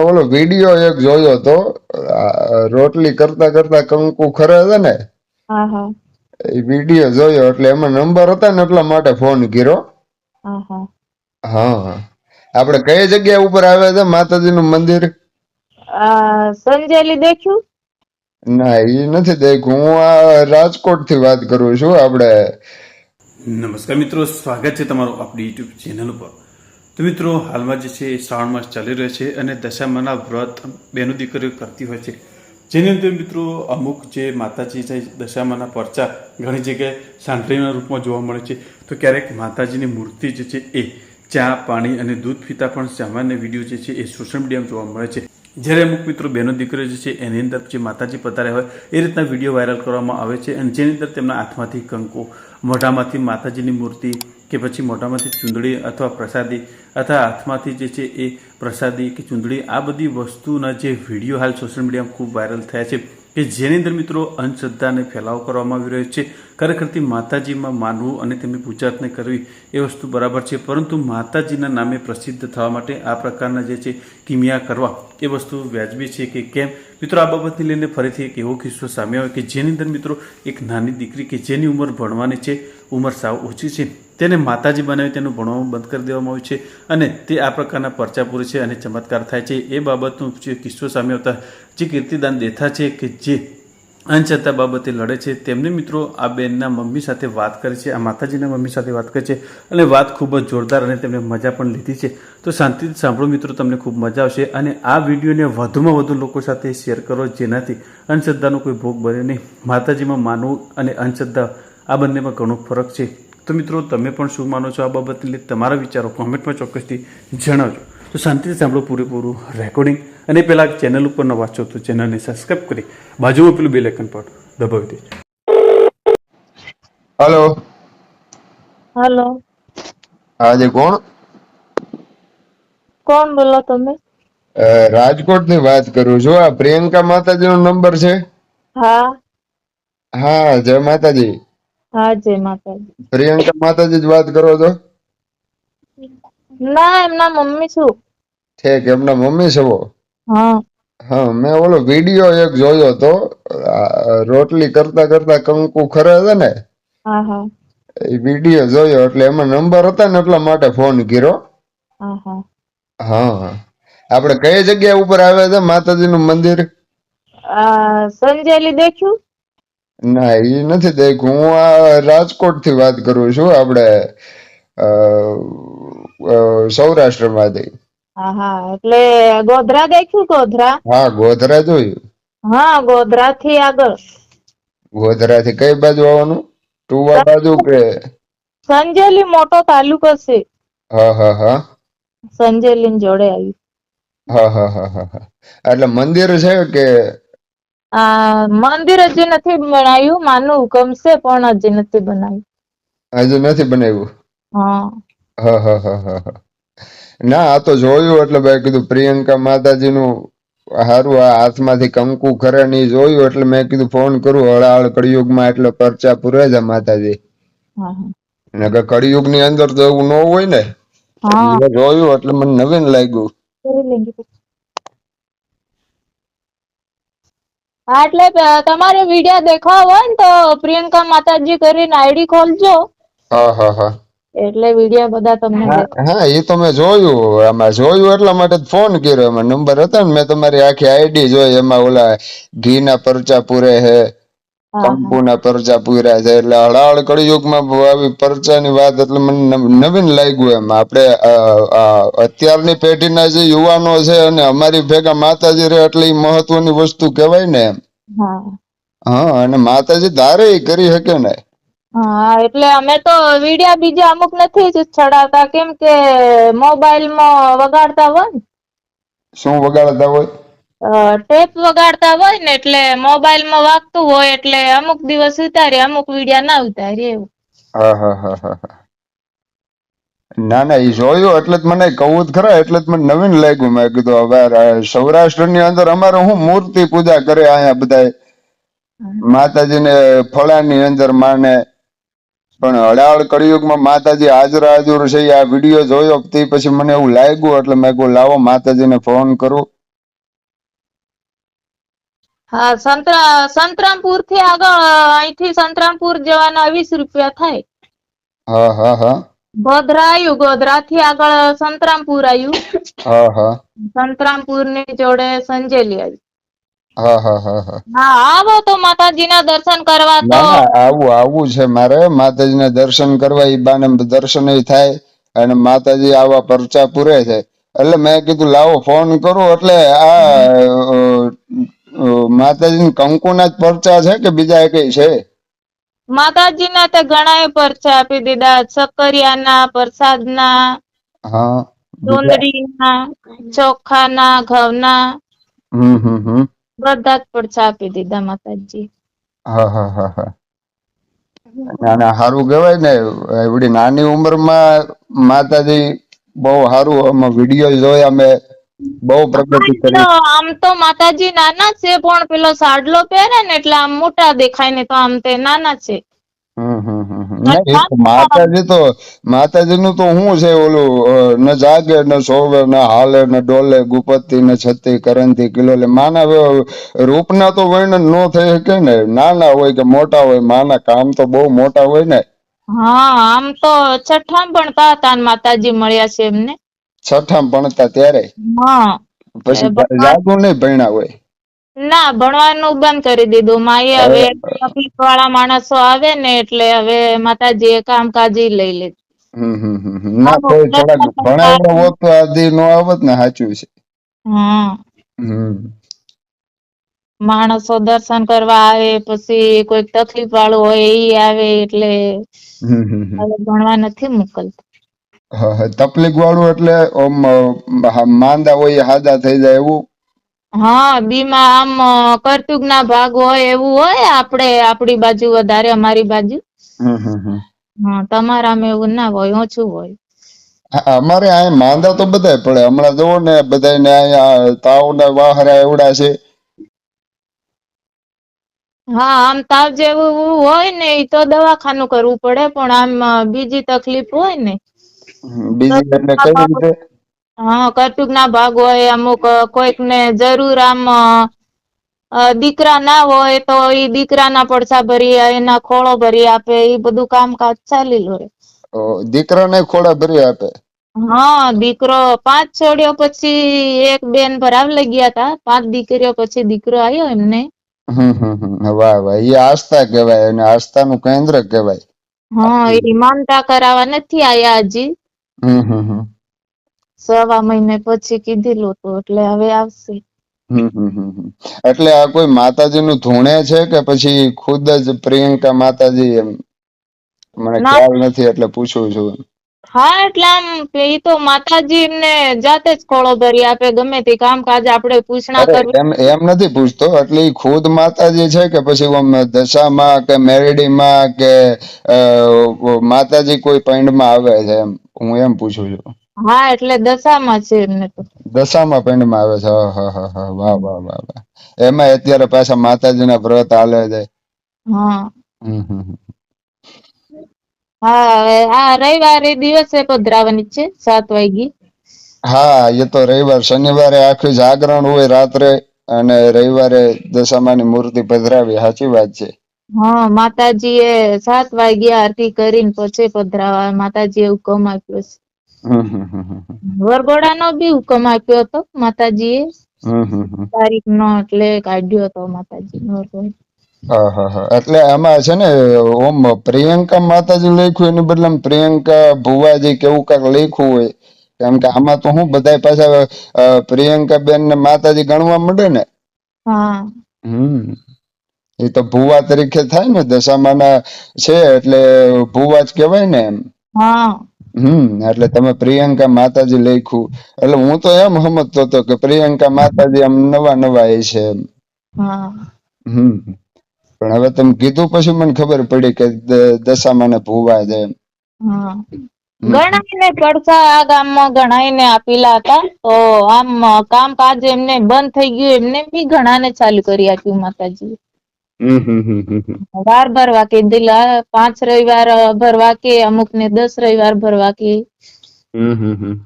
ઓલો વીડિયો એક જોયો તો રોટલી કરતા કરતા કંકુ ખરે છે ને? હા હા. એ વીડિયો જોયો એટલે એમાં નંબર હતા ને એટલા માટે ફોન કર્યો. હા હા. હા આપણે કઈ જગ્યા ઉપર આવે છે? માતાજી નું મંદિર સંજેલી દેખ્યું? ના એ નથી દેખ્યું. હું આ રાજકોટથી વાત કરું છું. આપણે નમસ્કાર મિત્રો સ્વાગત છે તમારું આપણી યુટ્યુબ ચેનલ ઉપર. તો મિત્રો, હાલમાં જે છે એ શ્રાવણ માસ ચાલી રહ્યો છે અને દશામાના વ્રત બહેનો દીકરીઓ કરતી હોય છે. જેની અંદર મિત્રો, અમુક જે માતાજી છે, દશામાના પરચા ઘણી જગ્યાએ સાંઠળીના રૂપમાં જોવા મળે છે. તો ક્યારેક માતાજીની મૂર્તિ જે છે એ ચા, પાણી અને દૂધ પીતા પણ સામાન્ય વીડિયો જે છે એ સોશિયલ મીડિયામાં જોવા મળે છે. જ્યારે અમુક મિત્રો બહેનો દીકરીઓ જે છે એની અંદર જે માતાજી પતાર્યા હોય, એ રીતના વીડિયો વાયરલ કરવામાં આવે છે અને જેની અંદર તેમના હાથમાંથી કંકુ, મોઢામાંથી માતાજીની મૂર્તિ કે પછી મોઢામાંથી ચૂંદડી અથવા પ્રસાદી અથવા હાથમાંથી જે છે એ પ્રસાદી કે ચૂંદડી, આ બધી વસ્તુના જે વીડિયો હાલ સોશિયલ મીડિયામાં ખૂબ વાયરલ થયા છે કે જેની અંદર મિત્રો અંધશ્રદ્ધાને ફેલાવો કરવામાં આવી રહ્યો છે. ખરેખરથી માતાજીમાં માનવું અને તેમની પૂજાર્થને કરવી એ વસ્તુ બરાબર છે, પરંતુ માતાજીના નામે પ્રસિદ્ધ થવા માટે આ પ્રકારના જે છે કિમિયા કરવા એ વસ્તુ વ્યાજબી છે કે કેમ? મિત્રો, આ બાબતને લઈને ફરીથી એક એવો કિસ્સો સામે આવ્યો કે જેની અંદર મિત્રો એક નાની દીકરી કે જેની ઉંમર ભણવાની છે, ઉંમર સાવ ઓછી છે. તેને માતાજી બનાવી તેનું ભણવાનું બંધ કરી દેવામાં આવ્યું છે અને તે આ પ્રકારના પરચા પૂરે છે અને ચમત્કાર થાય છે. એ બાબતનો જે કિસ્સો સામે આવતા જે કીર્તિદાન દેથા છે કે જે અંધશ્રદ્ધા બાબતે લડે છે, તેમને મિત્રો આ બેનના મમ્મી સાથે વાત કરે છે, આ માતાજીના મમ્મી સાથે વાત કરે છે અને વાત ખૂબ જ જોરદાર અને તેમને મજા પણ લીધી છે. તો શાંતિથી સાંભળો મિત્રો, તમને ખૂબ મજા આવશે અને આ વિડીયોને વધુમાં વધુ લોકો સાથે શેર કરો જેનાથી અંધશ્રદ્ધાનો કોઈ ભોગ બને નહીં. માતાજીમાં માનવું અને અંધશ્રદ્ધા આ બંનેમાં ઘણો ફરક છે. તો મિત્રો તમે પણ શું માનો છો આ બાબતને તમારા વિચારો કોમેન્ટમાં ચોક્કસથી જણાવજો. તો શાંતિથી સાંભળો પૂરેપૂરું રેકોર્ડિંગ અને પહેલાં ચેનલ ઉપર ન વાંચો તો ચેનલને સબસ્ક્રાઈબ કરી બાજુમાં પેલું બેલ આઇકન પર દબાવી દેજો. હલો હલો આજે કોણ? કોણ બોલો તમે? રાજકોટની વાત કરું છું. આ પ્રિયંકા માતાજીનો નંબર છે? હા. હા જય માતાજી. હા જય માતાજી. પ્રિયંકા માતાજી જ વાત કરો છો? ના એમના મમ્મી છું. ઠીક એમના મમ્મી છો? હા. હા મેં ઓલો વીડિયો એક જોયો તો રોટલી કરતા કરતા કંકુ ખરે છે ને? હા હા. એ વીડિયો જોયો એટલે એમાં નંબર હતા ને એટલા માટે ફોન કર્યો. હા હા. હા આપણે કઈ જગ્યા ઉપર આવે છે માતાજીનું મંદિર? સંજેલી દેખ્યું? ના એ નથી દેખ. હું આ રાજકોટથી વાત કરું છું આપણે સૌરાષ્ટ્રમાંથી હા હા એટલે ગોધરા દેખ્યું ગોધરા? હા ગોધરા જોયું. હા ગોધરા થી આગળ. ગોધરા થી કઈ બાજુ આવવાનું? ટુવા બાજુ કે? સંજેલી મોટો તાલુકો છે. હા હા હા. સંજેલી જોડે આવી. હા હા હા હા. એટલે મંદિર છે કે આ મંદિર હજી નથી બનાવ્યું માનું હુકમ છે પણ હજી નથી બનાવ્યું. હજુ નથી બનાવ્યું? હા. હા હા હા હા હા. ના આ તો જોયું એટલે મેં કીધું પ્રિયંકા માતાજીનું હારું આ હાથમાંથી કંકુ ખરે ને જોયું એટલે મેં કીધું ફોન કરું હળાહળ કળિયુગમાં એટલે પરચા પૂરે છે માતાજી. નકર કળિયુગની અંદર તો એવું ન હોય ને? જોયું એટલે મને નવીન લાગ્યું કરી લેંગે પછી. હા એટલે તમારે વીડિયો દેખાવ હોય ને તો પ્રિયંકા માતાજી કરીને આઈડી ખોલજો. હા હા હા. એટલે વીડિયો બધા તમને હા એ તો મેં જોયું આમાં જોયું એટલા માટે જ ફોન કર્યો. એમાં નંબર હતા ને મેં તમારી આખી આઈડી જોઈ એમાં ઓલા ઘીના પરચા પૂરે હે કંકુના પરચા પૂર્યા છે એટલે હળાહળ કળિયુગમાં આવી પરચાની વાત એટલે મને નવીન લાગ્યું એમ. આપણે અત્યારની પેઢીના જે યુવાનો છે અને અમારી ભેગા માતાજી રહે એટલે ઈ મહત્વની વસ્તુ કહેવાય ને એમ. હા. અને માતાજી ધારે કરી શકે ને. હા એટલે અમે તો વિડિયા બીજા અમુક નથી જ ચડાવતા. કેમ કે મોબાઈલમાં વગાડતા હોય ને. શું વગાડતા હોય? ટેપ વગાડતા હોય ને એટલે મોબાઈલમાં વાગતું હોય એટલે અમુક દિવસ ઉતારે, અમુક વિડિયા ના ઉતારે એવું. ના ના એ જોયું એટલે જ મને કહું જ ખરા, એટલે જ મને નવીન લાગ્યું. મેં કીધું, હવે સૌરાષ્ટ્રની અંદર અમારે હું મૂર્તિ પૂજા કરે અહીંયા બધા માતાજીને ફળાની અંદર માને. પણ અડાળ કળિયુગમાં માતાજી હાજર હાજર છે, આ વીડિયો જોયો, તે પછી મને એવું લાગ્યું એટલે મેં કહું લાવો, માતાજીને ફોન કરું. હા સંતરા સંતરામપુરથી આગળ અહીંથી સંતરામપુર જવાના વીસ રૂપિયા થાય. હા હા હા. ગોધરા આવ્યું ગોધરા થી આગળ સંતરામપુર આવ્યું હા હા. સંતરામપુરની જોડે સંજેલી આવી. હા હા હા હા. હા આવો તો માતાજીના દર્શન કરવા તો. ના ના આવું આવું છે મારે. માતાજીના દર્શન કરવા ઈ બાને દર્શન થાય અને માતાજી આવા પરચા પૂરે છે. એટલે મેં કીધું લાવો ફોન કરું એટલે આ માતાજીની કંકુના જ પરચા છે કે બીજા કઈ છે? માતાજીના તો ઘણા પરચા આપી દીધા. સક્કરિયાના પ્રસાદના હા. ડુંગળીના ચોખાના ઘઉંના. હમ હમ હમ. બધા જ પરચા આપી દીધા માતાજી. હા હા હા હા. ના ના સારું કહેવાય ને એવડી નાની ઉંમરમાં માતાજી બહુ સારું અમે વીડિયો જોયા અમે બહુ પ્રગતિ કરી. આમ તો માતાજી નાના છે પણ પેલો સાડલો પહેરે ને એટલે આમ મોટા દેખાય ને તો આમ તે નાના છે. માતાજી તો માતાજી નું તો શું છે ઓલું ન જાગે ન સોવે ન હાલે ન ડોલે ગુપતિ ન છતી કરંતી કિલો એટલે માના રૂપના તો વર્ણન ન થઈ શકે ને. નાના હોય કે મોટા હોય માના કામ તો બહુ મોટા હોય ને. હા આમ તો છઠ્ઠા પણ તા ને માતાજી મળ્યા છે એમને. છઠ્ઠામ ભણતા ત્યારે? પછી એ નહીં ભણ્યા હોય? ના ભણવાનું બંધ કરી દીધું. માએ હવે ઓફિસ વાળા માણસો આવે ને એટલે હવે માતાજી એ કામકાજ ઈ લઈ લીધું. ના કોઈ થોડાક ભણાવ્યો હોત તો આ નો આવત ને સાચું છે. માણસો દર્શન કરવા આવે પછી કોઈક તકલીફ વાળું હોય એ આવે એટલે ભણવા નથી મોકલતા. તકલીફ વાળું એટલે ઓમ માંદા હોય હાદા થઈ જાય એવું? હા બીમા આમ કરતુક ના ભાગ હોય એવું હોય આપણે આપણી બાજુ વધારે અમારી બાજુ. હા તમારામાં એવું ના હોય ઓછું હોય. અમારે અહીંયા માંદા તો બધાય પડે. હમણાં જોવો ને બધાને અહીંયા તાવ ને વાહરા એવડા છે. હા આમ તાવ જેવું હોય ને એ તો દવાખાનું કરવું પડે પણ આમ બીજી તકલીફ હોય ને બીજી એટલે કઈ રીતે હા કૌતુક ના ભાગ હોય અમુક કોઈક ને જરૂર આમ દીકરા ના હોય તો ઈ દીકરાના પડછા ભરી એના ખોળો ભરી આપે ઈ બધું કામકાજ ચાલી હોય દીકરાને ખોળા ભરી આપે? હા દીકરો પાંચ છોડ્યો પછી એક બેન ભરાવ લઈ ગયા તા પાંચ દીકરીઓ પછી દીકરો આવ્યો એમને. વાહ વાહ એ આસ્થા કહેવાય અને આસ્થાનું કેન્દ્ર કહેવાય. હા એ માનતા કરાવવા નથી આયા હજી. સવા મહિને પછી કીધેલું હતું એટલે હવે આવશે. હમ હમ હમ હમ. એટલે આ કોઈ માતાજી નું ધૂણે છે કે પછી ખુદ જ પ્રિયંકા માતાજી એમ? મને ખ્યાલ નથી એટલે પૂછું છું હા એટલે આમ એ તો માતાજી ને જાતે જ ખોળો ભરી આપે ગમે તે કામકાજ આપડે પૂછના કરવી. એમ એમ નથી પૂછતો એટલે ઈ ખુદ માતાજી છે કે પછી આમ દશામાં કે મેરડીમાં કે અ માતાજી કોઈ પૈંડમાં આવે છે એમ હું એમ પૂછું છું. હા એટલે દશામાં છે એમને તો. દશામાં પૈંડમાં આવે છે હા હા હા હ વાહ વાહ વાહ વાહ. એમાં અત્યારે પાછા માતાજીના વ્રત હાલે છે. હા. હમ હમ હમ. હા આ રવિવારે દિવસે પધરાવાની છે સાત વાગી હા એ તો રવિવાર શનિવારે આખું જાગરણ હોય રાત્રે અને રવિવારે દશામાની મૂર્તિ પધરાવી સાચી વાત છે. હા માતાજી એ સાત વાગ્યા આરતી કરીને પછી પધરાવા માતાજી એ હુકમ આપ્યો છે. વરઘોડાનો બી હુકમ આપ્યો હતો માતાજી એ તારીખ નો એટલે કાઢ્યો હતો માતાજી નો વરઘોડો. હા હા હા. એટલે આમાં છે ને ઓમ પ્રિયંકા માતાજી લખ્યું એની બદલે પ્રિયંકા ભુવાજી કેવું કંઈક લખ્યું હોય. કેમ કે આમાં તો હું બધા પાછા પ્રિયંકા બેન ને માતાજી ગણવા માંડે ને? હમ. એ તો ભુવા તરીકે થાય ને દશામાના છે એટલે ભુવા જ કેવાય ને એમ. હમ એટલે તમે પ્રિયંકા માતાજી લખ્યું. એટલે હું તો એમ સમજતો હતો કે પ્રિયંકા માતાજી આમ નવા નવા એ છે એમ. હમ. પણ હવે તમે કીધું પછી મને ખબર પડી કે દશામાં ને ભૂવા છે. ગણાઈને પડસા આ ગામમાં ગણાઈને આપેલા હતા. તો આમ કામકાજ એમને બંધ થઈ ગયું. એમને બી ઘણાને ચાલુ કરી આપ્યું માતાજી. વાર ભરવા કે દિલા પાંચ રવિવાર ભરવા કે અમુક ને દસ રવિવાર ભરવા કે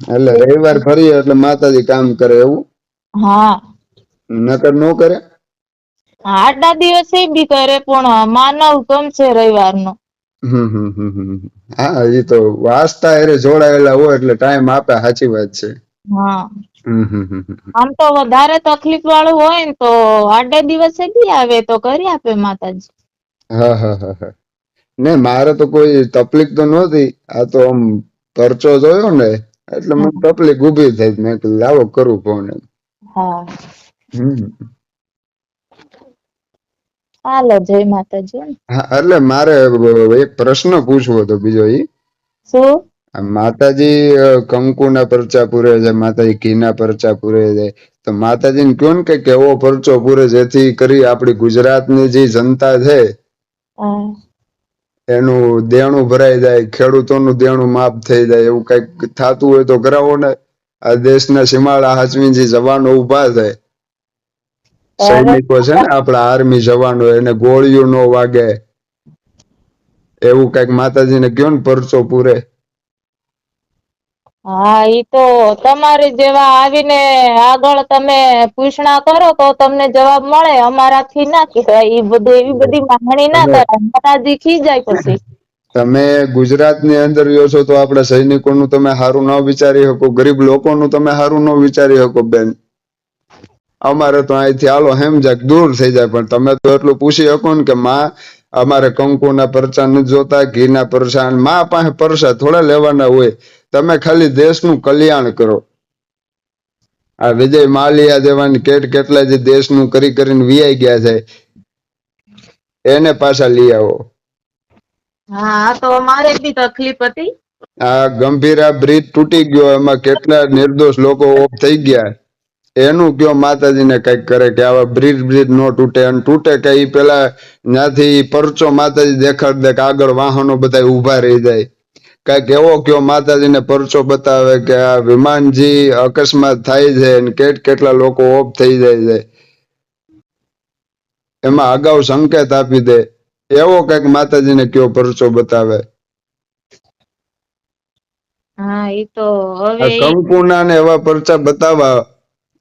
એટલે રવિવાર ફરી એટલે માતાજી કામ કરે એવું? હા. નકર નો કરે? આટલા દિવસે બી કરે પણ માનવ ગમ છે રવિવારનો. હા એ તો વાસ્તા એરે જોડાયેલા હોય એટલે ટાઈમ આપે સાચી વાત છે. હા. આમ તો વધારે તકલીફ વાળું હોય ને તો આડે દિવસે બી આવે તો કરી આપે માતાજી. હા હા હા હા. ને મારે તો કોઈ તકલીફ તો નહોતી આ તો આમ પરચો જોયો ને એટલે મને તકલીફ ઊભી થઈ મેં લાવો કરું ફોન હા. હમ. ચાલો જય માતાજી. હા એટલે મારે એક પ્રશ્ન પૂછવો હતો બીજો ઈ. શું? માતાજી કંકુના પરચા પૂરે છે માતાજી ઘીના પરચા પૂરે છે. તો માતાજીને કયો ને કે એવો પરચો પૂરે જેથી કરી આપણી ગુજરાતની જે જનતા છે એનું દેણું ભરાઈ જાય ખેડૂતોનું દેણું માફ થઈ જાય એવું કંઈક થતું હોય તો કરાવો ને. આ દેશના સીમાડા હાચવી જે જવાનો ઊભા છે સૈનિકો છે ને આપણા આર્મી જવાનો એને ગોળીઓ નો વાગે. એવું કંઈક માતાજીને કયો ને પરચો પૂરે. હા ઈ તો તમારી જેવા આવીને આગળ તમે પૂછણા કરો તો તમને જવાબ મળે. અમારાથી ના કહેવાય. ઈ બધું એવી બધી માંગણી ના કરાય. માતાજી ખીજાય પછી. તમે ગુજરાતની અંદર રહ્યો છો તો આપણા સૈનિકોનું તમે સારું ન વિચારી શકો. ગરીબ લોકોનું તમે સારું ન વિચારી શકો બેન. અમારે તો અહીંથી હાલો હેમજાક દૂર થઈ જાય પણ તમે તો એટલું પૂછી શકો ને કે માં અમારે કંકુના પરચા નથી જોતા ઘીના પરસાનમાં પાસે પરસા થોડા લેવાના હોય. તમે ખાલી દેશનું કલ્યાણ કરો. આ વિજય માલિયા દેવાની કેટ કેટલા જે દેશનું કરી કરીને વિયાઈ ગયા છે એને પાછા લઈ આવો. હા તો અમારે બી તકલીફ હતી. આ ગંભીરા બ્રિજ તૂટી ગયો એમાં કેટલા નિર્દોષ લોકો ઓફ થઈ ગયા. એનું કયો માતાજીને કંઈક કરે કે આવા બ્રિજ બ્રિજ નો તૂટે અને તૂટે કે એ પેલા ત્યાંથી પરચો માતાજી દેખાડ દે કે આગળ વાહનો બધા ઊભા રહી જાય. કંઈક એવો કયો માતાજીને પરચો બતાવે કે આ વિમાનજી અકસ્માત થાય છે અને કેટ કેટલા લોકો ઓફ થઈ જાય છે. એમાં અગાઉ સંકેત આપી દે. એવો કંઈક માતાજીને કયો પરચો બતાવે. હા એ તો હવે કંકુના ને એવા પરચા બતાવવા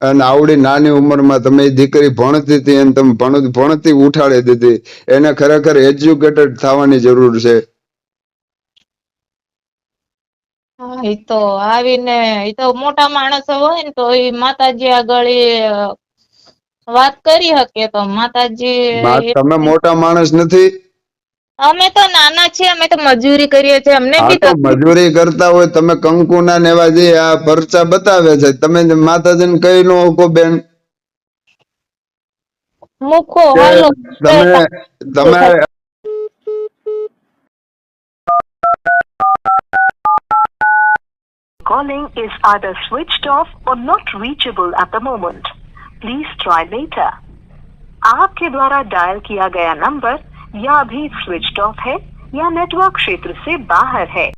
અને આવડી નાની ઉંમરમાં તમે દીકરી ભણતી હતી અને તમે ભણ- ભણતી ઉઠાડી દીધી. એને ખરેખર એજ્યુકેટેડ થવાની જરૂર છે. હા ઈ તો આવીને ઈ તો મોટા માણસો હોય ને તો ઈ માતાજી આગળ વાત કરી શકે તો માતાજી તમે મોટા માણસ નથી અમે તો નાના છીએ અમે તો મજૂરી કરીએ છીએ અમને આ બી તો તકલીફ મજૂરી કરતા હોય તમે કંકુના ને એવા જે આ પરચા બતાવે છે તમે માતાજીને કઈ નો શકો બેન મૂકો કે હાલો તમે તમે calling is either switched off or not reachable at the moment. Please try later. आपके द्वारा डायल किया गया नंबर या अभी स्विच्ड ऑफ है या नेटवर्क क्षेत्र से बाहर है